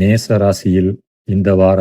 நேச ராசியில் இந்த வார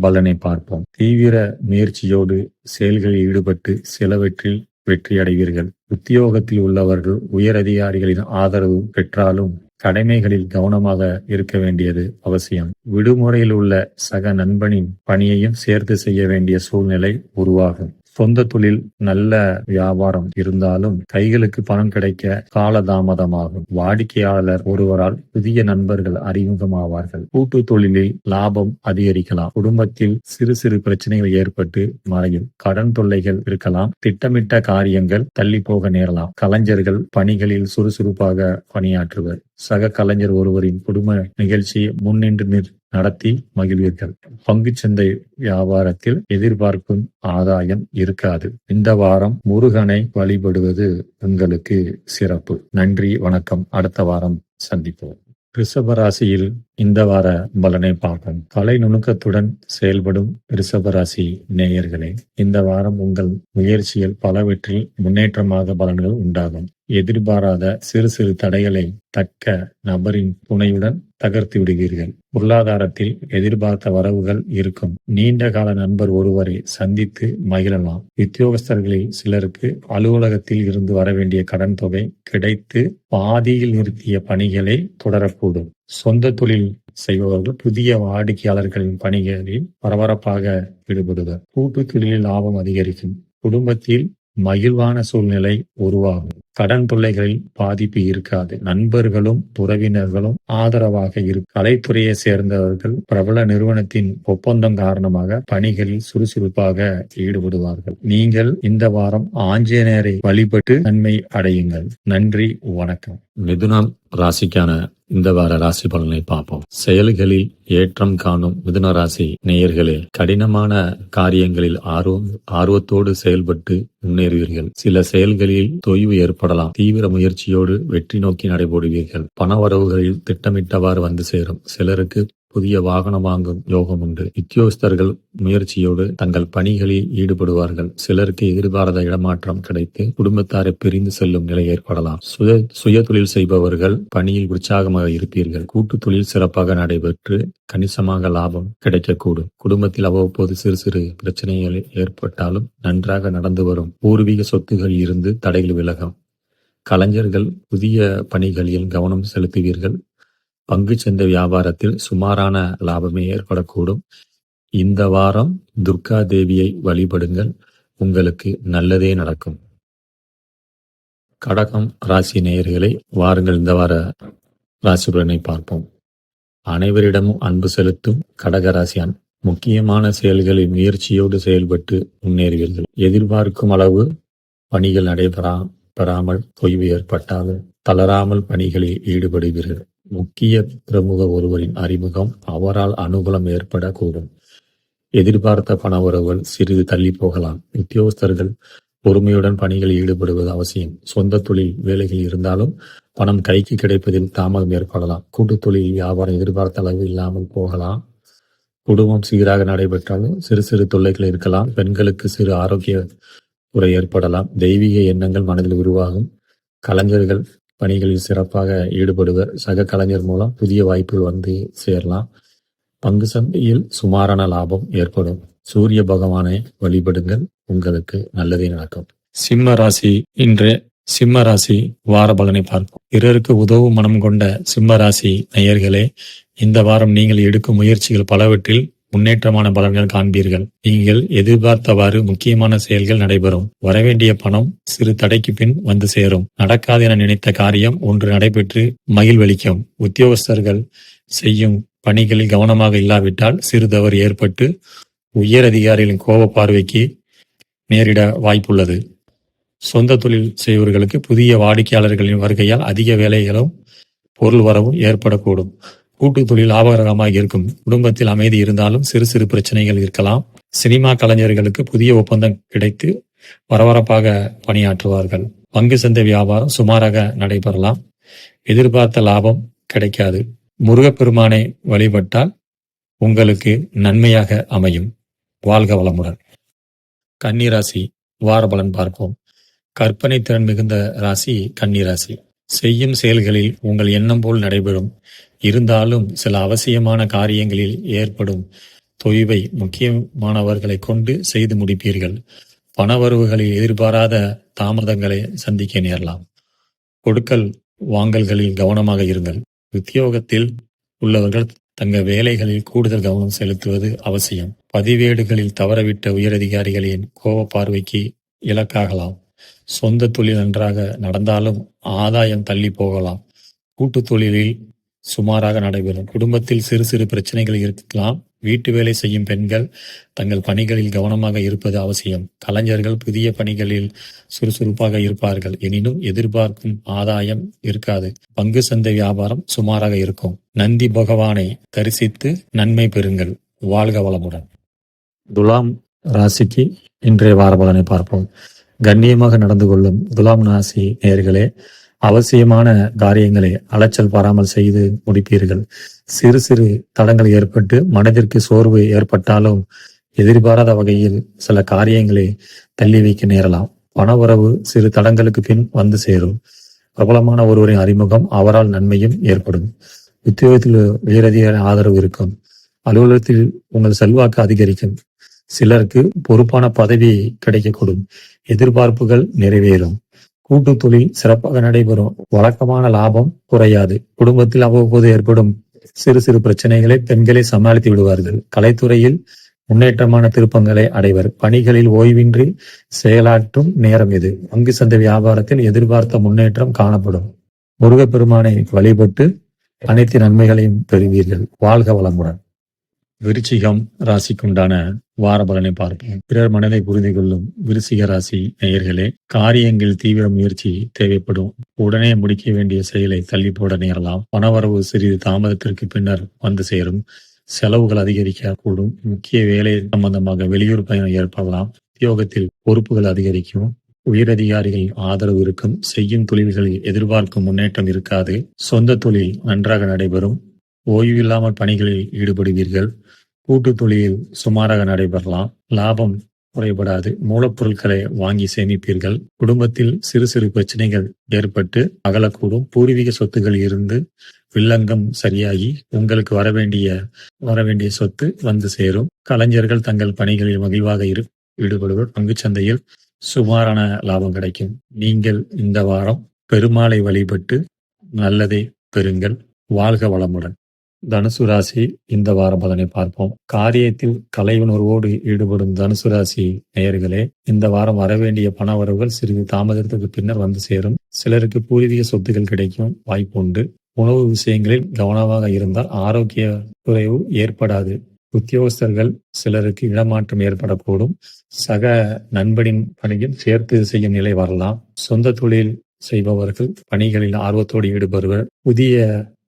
பலனை பார்ப்போம். தீவிர முயற்சியோடு செயல்களில் ஈடுபட்டு சிலவற்றில் வெற்றி அடைவீர்கள் உத்தியோகத்தில் உள்ளவர்கள் உயர் அதிகாரிகளின் ஆதரவு பெற்றாலும் கடமைகளில் கவனமாக இருக்க வேண்டியது அவசியம். விடுமுறையில் உள்ள சக நண்பனின் பணியையும் சேர்த்து செய்ய வேண்டிய சூழ்நிலை உருவாகும். சொந்த தொழில் நல்ல வியாபாரம் இருந்தாலும் கைகளுக்கு பணம் கிடைக்க காலதாமதமாகும். வாடிக்கையாளர் ஒருவரால் புதிய நண்பர்கள் அறிமுகமாவார்கள். கூட்டு தொழிலில் லாபம் அதிகரிக்கலாம். குடும்பத்தில் சிறு சிறு பிரச்சனைகள் ஏற்பட்டு மறையும். கடன் தொல்லைகள் இருக்கலாம். திட்டமிட்ட காரியங்கள் தள்ளி போக நேரலாம். கலைஞர்கள் பணிகளில் சுறுசுறுப்பாக பணியாற்றுவர். சக கலைஞர் ஒருவரின் குடும்ப நிகழ்ச்சியை முன்னின்று நிற் நடத்தி மகிழ்வீர்கள். பங்குச்சந்தை வியாபாரத்தில் எதிர்பார்க்கும் ஆதாயம் இருக்காது. இந்த வாரம் முருகனை வழிபடுவது உங்களுக்கு சிறப்பு. நன்றி வணக்கம். அடுத்த வாரம் சந்திப்போம். ரிஷபராசியில் இந்த வார பலனை பார்ப்போம். கலை நுணுக்கத்துடன் செயல்படும் ரிஷபராசி நேயர்களே இந்த வாரம் உங்கள் முயற்சியில் பலவற்றில் முன்னேற்றமாக பலன்கள் உண்டாகும். எதிர்பாராத சிறு சிறு தடைகளை தக்க நபரின் துணையுடன் தகர்த்து விடுவீர்கள். பொருளாதாரத்தில் எதிர்பார்த்த வரவுகள் இருக்கும். நீண்ட கால நண்பர் ஒருவரை சந்தித்து மகிழலாம். உத்தியோகஸ்தர்களில் சிலருக்கு அலுவலகத்தில் இருந்து வர வேண்டிய கடன் தொகை கிடைத்து பாதியில் நிறுத்திய பணிகளை தொடரக்கூடும். சொந்த தொழில் செய்பவர்கள் புதிய வாடிக்கையாளர்களின் பணிகளில் பரபரப்பாக ஈடுபடுவர். கூட்டு தொழிலில் லாபம் அதிகரிக்கும். குடும்பத்தில் மகிழ்வான சூழ்நிலை உருவாகும். கடன் தொல்லைகளில் பாதிப்பு இருக்காது. நண்பர்களும் உறவினர்களும் ஆதரவாக இருக்கும் கலைத்துறையை சேர்ந்தவர்கள் பிரபல நிறுவனத்தின் ஒப்பந்தம் காரணமாக பணிகளில் சுறுசுறுப்பாக ஈடுபடுவார்கள். நீங்கள் இந்த வாரம் ஆஞ்சநேயரை வழிபட்டு நன்மை அடையுங்கள். நன்றி வணக்கம். மிதுனம் ராசிக்கான இந்த வார ராசி பலனை பார்ப்போம். செயல்களில் ஏற்றம் காணும் மிதுன ராசி நேயர்களே கடினமான காரியங்களில் ஆர்வம் ஆர்வத்தோடு செயல்பட்டு முன்னேறுவீர்கள். சில செயல்களில் தொய்வு ஏற்படும். ஏற்படலாம் தீவிர முயற்சியோடு வெற்றி நோக்கி நடைபோடுவீர்கள். பண வரவுகளில் திட்டமிட்டவாறு வந்து சேரும். சிலருக்கு புதிய வாகனம் வாங்கும் யோகம் உண்டு. உத்தியோகஸ்தர்கள் முயற்சியோடு தங்கள் பணிகளில் ஈடுபடுவார்கள். சிலருக்கு எதிர்பாராத இடமாற்றம் கிடைத்து குடும்பத்தாரை பிரிந்து செல்லும் நிலை ஏற்படலாம். சுய சுய தொழில் செய்பவர்கள் பணியில் உற்சாகமாக இருப்பீர்கள். கூட்டு தொழில் சிறப்பாக நடைபெற்று கணிசமாக லாபம் கிடைக்கக்கூடும். குடும்பத்தில் அவ்வப்போது சிறு சிறு பிரச்சனைகள் ஏற்பட்டாலும் நன்றாக நடந்து வரும் பூர்வீக சொத்துகள் இருந்து தடைகள் விலகும். கலைஞர்கள் புதிய பணிகளில் கவனம் செலுத்துவீர்கள். பங்குச்சந்தை வியாபாரத்தில் சுமாரான லாபமே ஏற்படக்கூடும். இந்த வாரம் துர்கா தேவியை வழிபடுங்கள். உங்களுக்கு நல்லதே நடக்கும். கடகம் ராசி நேயர்களை வாருங்கள். இந்த வார ராசிபுரனை பார்ப்போம். அனைவரிடமும் அன்பு செலுத்தும் கடக ராசியான் முக்கியமான செயல்களில் முயற்சியோடு செயல்பட்டு முன்னேறுவீர்கள். எதிர்பார்க்கும் அளவு பணிகள் நடைபெறா பெறாமல் தொய்வு ஏற்பட்டால் தளராமல் பணிகளில் ஈடுபடுவீர்கள் முக்கிய பிரமுக ஒருவரின் அறிமுகம் அவரால் அனுகூலம் ஏற்படக்கூடும். எதிர்பார்த்த பண உறவுகள் சிறிது தள்ளி போகலாம் உத்தியோகஸ்தர்கள் பொறுமையுடன் பணிகளில் ஈடுபடுவது அவசியம். சொந்த தொழில் வேலைகள் இருந்தாலும் பணம் கைக்கு கிடைப்பதில் தாமதம் ஏற்படலாம். கூட்டு தொழில் வியாபாரம் எதிர்பார்த்த அளவு இல்லாமல் போகலாம். குடும்பம் சீராக நடைபெற்றாலும் சிறு சிறு தொல்லைகள் இருக்கலாம். பெண்களுக்கு சிறு ஆரோக்கிய குறை ஏற்படலாம். தெய்வீக எண்ணங்கள் மனதில் உருவாகும். கலைஞர்கள் பணிகளில் சிறப்பாக ஈடுபடுவர். சக கலைஞர் மூலம் புதிய வாய்ப்புகள் வந்து சேரலாம். பங்கு சந்தையில் சுமாரான லாபம் ஏற்படும். சூரிய பகவானை வழிபடுங்கள். உங்களுக்கு நல்லதே நடக்கும். சிம்ம ராசி இன்று சிம்ம ராசி வார பலனை பார்ப்போம். பிறருக்கு உதவும் மனம் கொண்ட சிம்ம ராசி நேயர்களே இந்த வாரம் நீங்கள் எடுக்கும் முயற்சிகள் பலவற்றில் முன்னேற்றமான பலன்கள் காண்பீர்கள். நீங்கள் எதிர்பார்த்தவாறு முக்கியமான செயல்கள் நடைபெறும். வரவேண்டிய பணம் சிறு தடைக்கு பின் வந்து சேரும். நடக்காது என நினைத்த காரியம் ஒன்று நடைபெற்று மகிழ்வளிக்கும். உத்தியோகஸ்தர்கள் செய்யும் பணிகளில் கவனமாக இல்லாவிட்டால் சிறு தவறு ஏற்பட்டு உயர் அதிகாரிகளின் கோப பார்வைக்கு நேரிட வாய்ப்புள்ளது. சொந்த தொழில் செய்வர்களுக்கு புதிய வாடிக்கையாளர்களின் வருகையால் அதிக வேலைகளும் பொருள் வரவும் ஏற்படக்கூடும். கூட்டு தொழில் லாபகரமாக இருக்கும் குடும்பத்தில் அமைதி இருந்தாலும் சிறு சிறு பிரச்சனைகள் இருக்கலாம். சினிமா கலைஞர்களுக்கு புதிய ஒப்பந்தம் கிடைத்து பரபரப்பாக பணியாற்றுவார்கள். பங்கு சந்தை வியாபாரம் சுமாராக நடைபெறலாம். எதிர்பார்த்த லாபம் கிடைக்காது. முருகப்பெருமானை வழிபட்டால் உங்களுக்கு நன்மையாக அமையும். வாழ்க வளமுடன். கன்னிராசி வார பலன் பார்ப்போம். கற்பனை திறன் மிகுந்த ராசி கன்னிராசி. செய்யும் செயல்களில் உங்கள் எண்ணம் போல் நடைபெறும். இருந்தாலும் சில அவசியமான காரியங்களில் ஏற்படும் தொய்வை முக்கியமானவர்களை கொண்டு செய்து முடிப்பீர்கள். பணவரவுகளில் எதிர்பாராத தாமதங்களை சந்திக்க நேரலாம். கொடுக்கல் வாங்கல்களில் கவனமாக இருங்கள். உத்தியோகத்தில் உள்ளவர்கள் தங்கள் வேலைகளில் கூடுதல் கவனம் செலுத்துவது அவசியம். பதிவேடுகளில் தவறவிட்ட உயரதிகாரிகளின் கோப பார்வைக்கு இலக்காகலாம். சொந்த தொழில் நன்றாக நடந்தாலும் ஆதாயம் தள்ளி போகலாம். கூட்டு தொழிலில் சுமாராக நடைபெறும். குடும்பத்தில் சிறு சிறு பிரச்சனைகள் இருக்கலாம். வீட்டு வேலை செய்யும் பெண்கள் தங்கள் பணிகளில் கவனமாக இருப்பது அவசியம். கலைஞர்கள் புதிய பணிகளில் சுறுசுறுப்பாக இருப்பார்கள். எனினும் எதிர்பார்க்கும் ஆதாயம் இருக்காது. பங்கு சந்தை வியாபாரம் சுமாராக இருக்கும். நந்தி பகவானை தரிசித்து நன்மை பெறுங்கள். வாழ்க வளமுடன். துலாம் ராசிக்கு இன்றைய வார பலனை பார்ப்போம். கண்ணியமாக நடந்து கொள்ளும் துலாம் ராசி நேர்களே அவசியமான காரியங்களை அலைச்சல் பாராமல் செய்து முடிப்பீர்கள். சிறு சிறு தடங்கள் ஏற்பட்டு மனதிற்கு சோர்வு ஏற்பட்டாலும் எதிர்பாராத வகையில் சில காரியங்களை தள்ளி வைக்க நேரலாம். பண உறவு சிறு தடங்களுக்கு பின் வந்து சேரும். பிரபலமான ஒருவரின் அறிமுகம் அவரால் நன்மையும் ஏற்படும். உத்தியோகத்தில் உயரதிகார ஆதரவு இருக்கும். அலுவலகத்தில் உங்கள் செல்வாக்கு அதிகரிக்கும். சிலருக்கு பொறுப்பான பதவி கிடைக்கக்கூடும். எதிர்பார்ப்புகள் நிறைவேறும். கூட்டு தொழில் சிறப்பாக நடைபெறும். வழக்கமான லாபம் குறையாது. குடும்பத்தில் அவ்வப்போது ஏற்படும் சிறு சிறு பிரச்சனைகளை பெண்களை சமாளித்து விடுவார்கள். கலைத்துறையில் முன்னேற்றமான திருப்பங்களை அடைவர். பணிகளில் ஓய்வின்றி செயலாற்றும் நேரம் இது. பங்கு சந்தை வியாபாரத்தில் எதிர்பார்த்த முன்னேற்றம் காணப்படும். முருகப்பெருமானை வழிபட்டு அனைத்து நன்மைகளையும் பெறுவீர்கள். வாழ்க வளமுடன். விருச்சிகம் ராசிக்குண்டான வார பலனை பார்ப்போம். பிறர் மனதை புரிந்து கொள்ளும் விருச்சிக ராசி நேயர்களே காரியங்கள் தீவிர முயற்சி தேவைப்படும். உடனே முடிக்க வேண்டிய செயலை தள்ளி போட நேரலாம். பணவரவு சிறிது தாமதத்திற்கு பின்னர் வந்து சேரும். செலவுகள் அதிகரிக்கக்கூடும். முக்கிய வேலை சம்பந்தமாக வெளியூர் பயணம் ஏற்படலாம். உத்தியோகத்தில் பொறுப்புகள் அதிகரிக்கும். உயரதிகாரிகள் ஆதரவு இருக்கும். செய்யும் தொழில்களில் எதிர்பார்க்கும் முன்னேற்றம் இருக்காது. சொந்த தொழில் நன்றாக நடைபெறும். ஓய்வில்லாமல் பணிகளில் ஈடுபடுவீர்கள். கூட்டு தொழிலில் சுமாராக நடைபெறலாம். லாபம் குறைபடாது. மூலப்பொருட்களை வாங்கி சேமிப்பீர்கள். குடும்பத்தில் சிறு சிறு பிரச்சனைகள் ஏற்பட்டு அகலக்கூடும். பூர்வீக சொத்துகள் இருந்து வில்லங்கம் சரியாகி உங்களுக்கு வரவேண்டிய வரவேண்டிய சொத்து வந்து சேரும். கலைஞர்கள் தங்கள் பணிகளில் மகிழ்வாக இரு ஈடுபடுவர். பங்கு சந்தையில் சுமாரான லாபம் கிடைக்கும். நீங்கள் இந்த வாரம் பெருமாளை வழிபட்டு நல்லதை பெறுங்கள். வாழ்க வளமுடன். தனுசு ராசி இந்த வார பலனை பார்ப்போம். காரியத்தில் கலை உணர்வோடு ஈடுபடும் தனுசு ராசி நேயர்களே இந்த வாரம் வரவேண்டிய பண வரவுகள் சிறிது தாமதத்துக்கு பின்னர் வந்து சேரும். சிலருக்கு பூர்வீக சொத்துகள் கிடைக்கும் வாய்ப்பு உண்டு. உணவு விஷயங்களில் கவனமாக இருந்தால் ஆரோக்கிய குறைவு ஏற்படாது. உத்தியோகஸ்தர்கள் சிலருக்கு இடமாற்றம் ஏற்படக்கூடும். சக நண்பனின் பணியில் சேர்த்து செய்யும் நிலை வரலாம். சொந்த தொழில் செய்பவர்கள் பணிகளில் ஆர்வத்தோடு ஈடுபடுவர். புதிய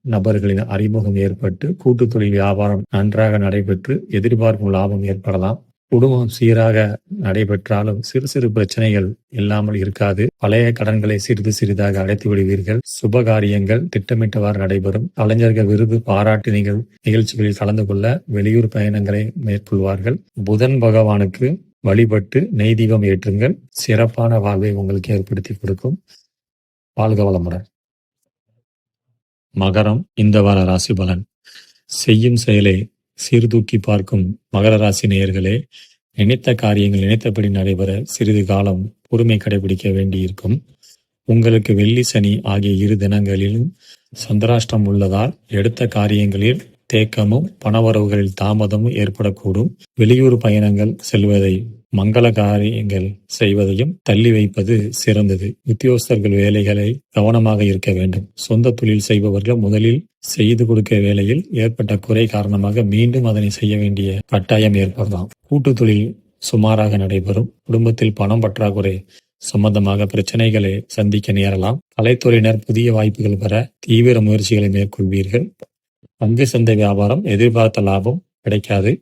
நபர்களின் அறிமுகம் ஏற்பட்டு கூட்டு தொழில் வியாபாரம் நன்றாக நடைபெற்று எதிர்பார்க்கும் லாபம் ஏற்படலாம். குடும்பம் சீராக நடைபெற்றாலும் சிறு சிறு பிரச்சனைகள் இல்லாமல் இருக்காது. பழைய கடன்களை சிறிது சிறிதாக அடைத்து விடுவீர்கள். சுப காரியங்கள் திட்டமிட்டவாறு நடைபெறும். கலைஞர்கள் விருது பாராட்டு நிகழ் நிகழ்ச்சிகளில் கலந்து கொள்ள வெளியூர் பயணங்களை மேற்கொள்வார்கள். புதன் பகவானுக்கு வழிபட்டு நெய் தீபம் ஏற்றுங்கள். சிறப்பான வாழ்வை உங்களுக்கு ஏற்படுத்தி கொடுக்கும். வாழ்க வளமுடன். மகரம் இந்த வார ராசி பலன். செய்யும் செயலை சீர்தூக்கி பார்க்கும் மகர ராசி நேயர்களே நினைத்த காரியங்கள் நினைத்தபடி நடைபெற சிறிது காலம் பொறுமை கடைபிடிக்க வேண்டியிருக்கும். உங்களுக்கு வெள்ளி சனி ஆகிய இரு தினங்களிலும் சந்திராஷ்டம் உள்ளதால் எடுத்த காரியங்களில் தேக்கமும் பணவரவுகளில் தாமதமும் ஏற்படக்கூடும். வெளியூர் பயணங்கள் செல்வதை மங்கள காரியங்கள் செய்வதையும் தள்ளி வைப்பது சிறந்தது. உத்தியோகஸ்தர்கள் வேலைகளை கவனமாக இருக்க வேண்டும். சொந்த தொழில் செய்பவர்கள் முதலில் செய்து கொடுக்க வேலையில் ஏற்பட்ட குறை காரணமாக மீண்டும் அதனை செய்ய வேண்டிய கட்டாயம் ஏற்படலாம். கூட்டு தொழில் சுமாராக நடைபெறும். குடும்பத்தில் பணம் பற்றாக்குறை சம்பந்தமாக பிரச்சனைகளை சந்திக்க நேரலாம். கலைத்துறையினர் புதிய வாய்ப்புகள் பெற தீவிர முயற்சிகளை மேற்கொள்வீர்கள். பங்கு சந்தை வியாபாரம் எதிர்பார்த்த லாபம் கிடைக்காது.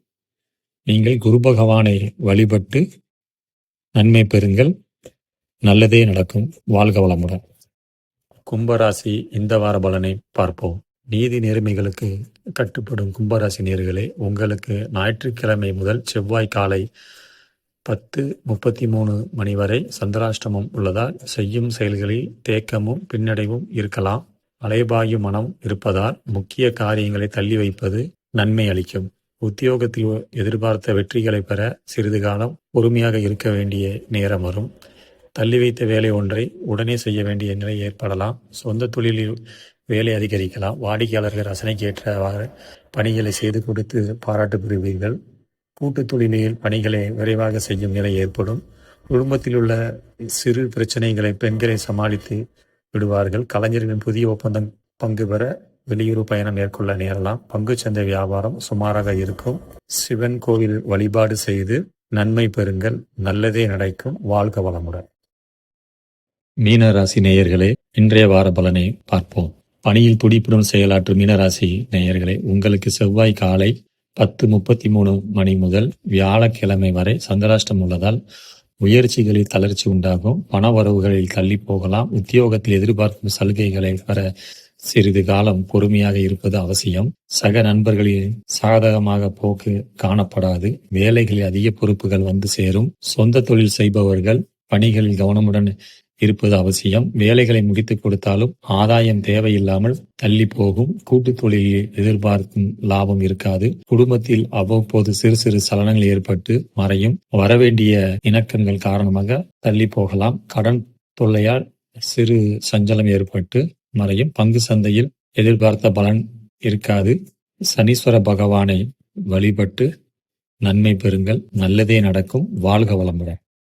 நீங்கள் குரு பகவானை வழிபட்டு நன்மை பெறுங்கள். நல்லதே நடக்கும். வாழ்க வளமுடன். கும்பராசி இந்த வார பலனை பார்ப்போம். நீதி நேர்மைகளுக்கு கட்டுப்படும் கும்பராசி நேர்களே உங்களுக்கு ஞாயிற்றுக்கிழமை முதல் செவ்வாய் காலை பத்து முப்பத்தி மூணு மணி வரை சந்திராஷ்டமம் உள்ளதால் செய்யும் செயல்களில் தேக்கமும் பின்னடைவும் இருக்கலாம். அலைபாயும் மனம் இருப்பதால் முக்கிய காரியங்களை தள்ளி வைப்பது நன்மை அளிக்கும். உத்தியோகத்தில் எதிர்பார்த்த வெற்றிகளை பெற சிறிது காலம் பொறுமையாக இருக்க வேண்டிய நேரம் வரும். தள்ளி வைத்த வேலை ஒன்றை உடனே செய்ய வேண்டிய நிலை ஏற்படலாம். சொந்த தொழிலில் வேலை அதிகரிக்கலாம். வாடிக்கையாளர்கள் ரசனைக்கேற்றவாறு பணிகளை செய்து கொடுத்து பாராட்டு பெறுவீர்கள். கூட்டு தொழிலில் பணிகளை விரைவாக செய்யும் நிலை ஏற்படும். குடும்பத்தில் உள்ள சிறு பிரச்சனைகளை பெண்களை சமாளித்து விடுவார்கள். கலைஞர்களின் புதிய ஒப்பந்தம் பங்கு பெற வெளியூர் பயணம் மேற்கொள்ள நேரலாம். பங்குச்சந்தை வியாபாரம் சுமாராக இருக்கும். சிவன் கோவில் வழிபாடு செய்து நன்மை பெறுங்கள். நல்லதே நடக்கும். வாழ்க வளமுடன். மீனராசி நேயர்களே இன்றைய வார பலனை பார்ப்போம். பணியில் துடிப்புடன் செயலாற்றும் மீனராசி நேயர்களே உங்களுக்கு செவ்வாய் காலை பத்து முப்பத்தி மூணு மணி முதல் வியாழக்கிழமை வரை சந்திராஷ்டம் உள்ளதால் முயற்சிகளில் தளர்ச்சி உண்டாகும் பண வரவுகளில் தள்ளி போகலாம் உத்தியோகத்தில் எதிர்பார்க்கும் சலுகைகளை பெற சிறிது காலம் பொறுமையாக இருப்பது அவசியம். சக நண்பர்களில் சாதகமாக போக்கு காணப்படாது. வேலைகளில் அதிக பொறுப்புகள் வந்து சேரும். சொந்த தொழில் செய்பவர்கள் பணிகளில் கவனமுடன் இருப்பது அவசியம். வேலைகளை முடித்து கொடுத்தாலும் ஆதாயம் தேவையில்லாமல் தள்ளி போகும். கூட்டு தொழிலில் எதிர்பார்க்கும் லாபம் இருக்காது. குடும்பத்தில் அவ்வப்போது சிறு சிறு சலனங்கள் ஏற்பட்டு மறையும். வரவேண்டிய இணக்கங்கள் காரணமாக தள்ளி போகலாம். கடன் தொல்லையால் சிறு சஞ்சலம் ஏற்பட்டு மறையும் பங்கு சந்தையில் எதிர்பார்த்த பலன் இருக்காது. சனீஸ்வர பகவானை வழிபட்டு நன்மை பெறுங்கள். நல்லதே நடக்கும். வாழ்க வளமுடன்.